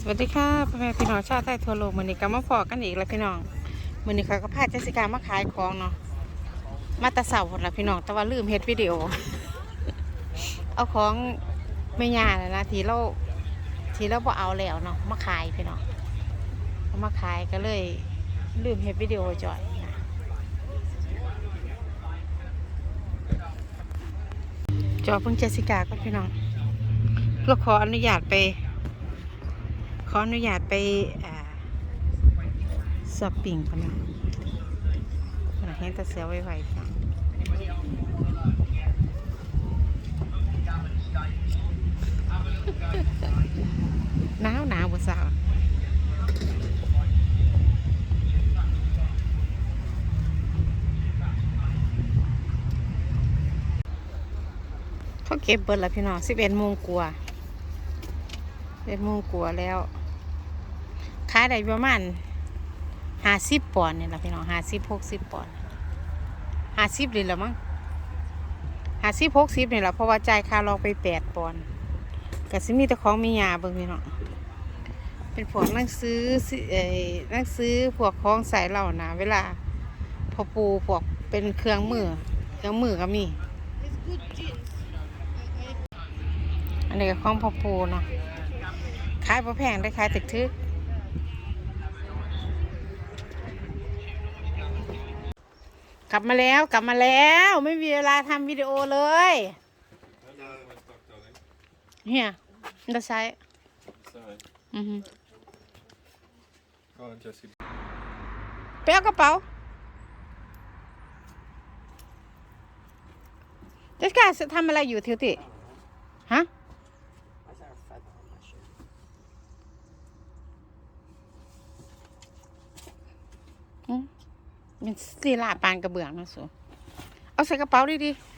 สวัสดีค่ะพ่อแม่พี่น้องชาวไทยทั่วโลกมือนี้ก็มาพอกันอีกแล้วพี่น้องมือนี้เขาก็พาเจสิกามาขายของเนาะมาตะเสาหมดละพี่น้องแต่ว่าลืมเฮ็ดวิดีโอ เอาของไม่ยาเลยนะทีเราทีเราบ่เอาแล้วเนาะมาขายพี่น้องเอามาขายก็เลยลืมเฮ็ดวิดีโอจ่อยนะจอเพิ่งเจสิกาก็พี่น้องเพื่อขออนุญาตไป ขออนุญาตไปสอปปิ้งก่อนนะเห็นแต่เสือไวๆฟังหนาวหนาวบ่สาวเขาเก็บเบิดแล้วพี่น้องสิบเอ็ดโมงกว่า เอ็ดโมงกว่าแล้วขายได้ประมาณห้าสิบปอนด์เนี่แหละพี่น้องห้าสิบหกสิบปอนด์ห้าสิบเลยละมั้งห้าสิบหกสิบเนี่แหละเพราะว่าจ่ายค่าลองไปแปดปอนด์ก็สิมีแต่ของมียาเบิ่งพี่น้องเป็นพวกนั่งซื้อเอ่อนังซื้อพวกของใส่เหล่านะเวลาพอปูพวกเป็นเครื่องมือเครื่องมือก็มีอันนี้ก็ของพอปูเนาะ ขายพอแพงได้ขายตึกทึกกลับมาแล้วกลับมาแล้ว ไม่มีเวลาทำวิดีโอเลย Here, on the side. Sorry. อือฮึ Go on, Jesse. ไปเอากระเป๋า เจสกาทำอะไรอยู่ทิวติฮะ มเป็นสีลาปานกระเบื้องนะสูเอาใส่กระเป๋าดีๆ